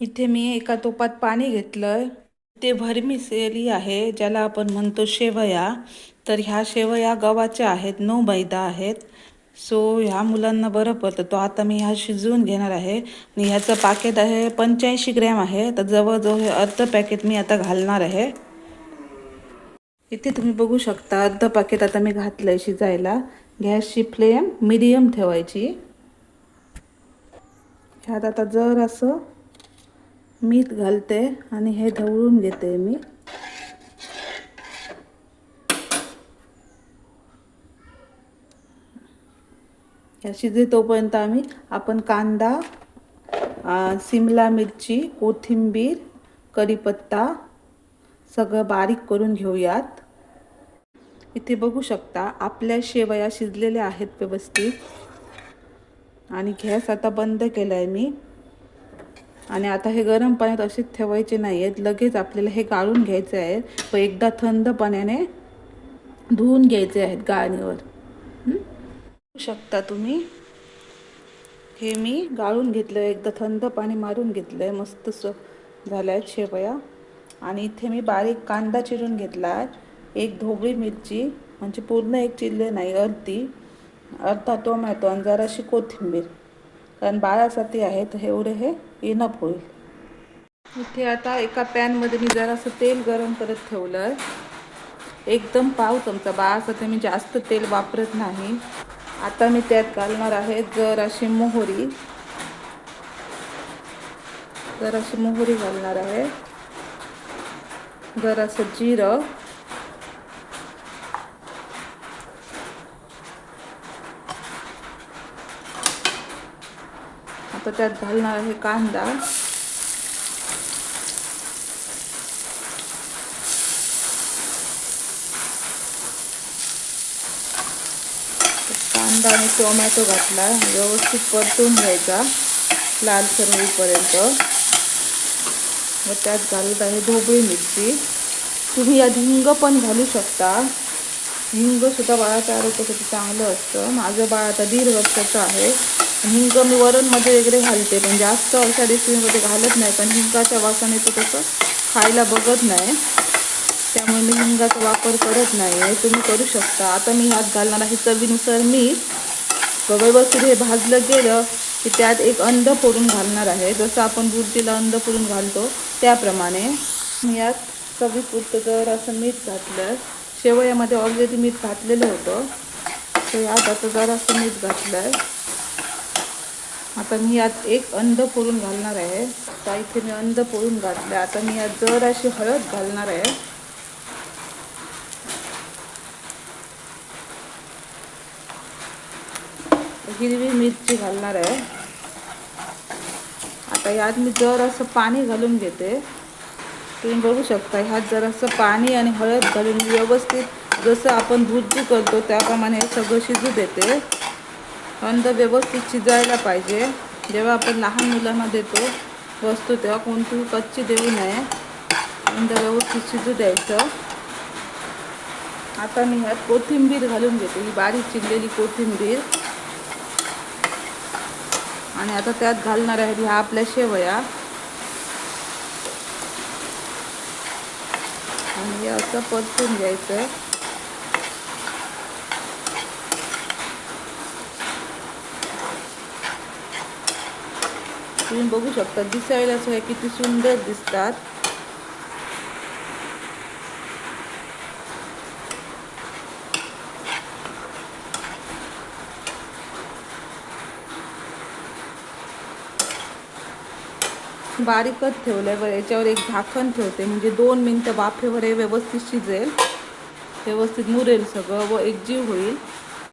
इथे मी एका तोपात पाणी घेतलंय. ते भरमिसेली आहे ज्याला आपण म्हणतो शेवया. तर ह्या शेवया गव्हाच्या आहेत नो मैदा आहेत. सो ह्या मुलांना बरं पडतं. तो आता मी ह्या शिजवून घेणार आहे. आणि ह्याचं पॅकेट आहे पंच्याऐंशी ग्रॅम आहे. तर जवळजवळ हे अर्ध पॅकेट मी आता घालणार आहे. इथे तुम्ही बघू शकता अर्ध पॅकेट आता मी घातलं आहे शिजायला. गॅसची फ्लेम मिडियम ठेवायची. ह्यात आता जर असं मीठ घालते आणि हे ढवळून घेते मी. ह्या शिजे तोपर्यंत आम्ही आपण कांदा सिमला मिरची कोथिंबीर कढीपत्ता सगळं बारीक करून घेऊयात. इथे बघू शकता आपल्या शेवया शिजलेल्या आहेत व्यवस्थित. आणि गॅस आता बंद केला आहे मी. आणि आता हे गरम पाण्यात असेच ठेवायचे नाही आहेत लगेच आपल्याला हे गाळून घ्यायचे आहेत. व एकदा थंड पाण्याने धुवून घ्यायचे आहेत गाळणीवर. शकता तुम्ही. हे मी गाळून घेतलं एकदा थंड पाणी मारून घेतलं आहे मस्त स झाल्या आहेत शेवया. आणि इथे मी बारीक कांदा चिरून घेतला आहे. एक ढोबळी मिरची म्हणजे पूर्ण एक चिरले नाही अर्धी. अर्धा टोमॅटो आणि जराशी कोथिंबीर. कारण बाळासाठी आहे तर एवढे हे इनप होईल. इथे आता एका पॅनमध्ये मी जरासं तेल गरम करत ठेवलं आहे एकदम पाव चमचा बाळासाठी मी जास्त तेल वापरत नाही. आता मी त्यात घालणार आहे जराशी मोहरी. जराशी मोहरी घालणार आहे. जरासं जिरं. आता त्यात घालणार आहे कांदा. कांदा आणि टोमॅटो घातला. व्यवस्थित परतून घ्यायचा. लालसर होईपर्यंत व त्यात घालत आहे ढोबळी मिरची. तुम्ही यात हिंग पण घालू शकता. हिंग सुद्धा बाळाच्या आरोग्यासाठी चांगलं असतं. माझं बाळ आता दीड वर्षाचं आहे. हिंग मी वरणमध्ये वगैरे घालते पण जास्त अशा रेसिपीमध्ये घालत नाही. पण हिंगाच्या वासाने तो तसं खायला बघत नाही. त्यामुळे मी हिंगाचा वापर करत नाही. आहे तुम्ही करू शकता. आता मी ह्यात घालणार आहे चवीनुसार मीठ. व्यवस्थित हे भाजलं गेलं की त्यात एक अंड फोडून घालणार आहे. जसं आपण बुर्जीला अंड फोडून घालतो त्याप्रमाणे मी यात चवीपुरतं जर असं मीठ घातलं. शेवयामध्ये ऑलरेडी मीठ घातलेलं होतं. तर यात आता जरासं मीठ घातलं. आहे आता मी यात एक अंड फोडून घालणार आहे. आता इथे मी अंड फोडून घातलं आता मी यात जर अशी हळद घालणार आहे. हिरवी मिरची घालणार आहे. आता यात मी जर असं पाणी घालून घेते. तुम्ही बघू शकता ह्यात जरासं पाणी आणि हळद घालून व्यवस्थित जसं आपण भुर्जी करतो त्याप्रमाणे हे सगळं शिजू देते. अंड व्यवस्थित शिजायला पाहिजे. जेव्हा आपण लहान मुलांना देतो वस्तू तेव्हा कोणतीही कच्ची देऊ नये. अंड व्यवस्थित शिजू द्यायचं. आता मी ह्यात कोथिंबीर घालून घेते. ही बारीक चिरलेली कोथिंबीर. आणि आता त्यात घालणार आहे ह्या आपल्या शेवया. आणि हे असं परतून घ्यायचं. तुम्ही बघू शकता असं आहे किती सुंदर दिसतात. बारीकच ठेवलंय बरं याच्यावर एक झाकण ठेवते म्हणजे दोन मिनटं वाफेवर हे व्यवस्थित शिजेल. व्यवस्थित मुरेल सगळं व एकजीव होईल.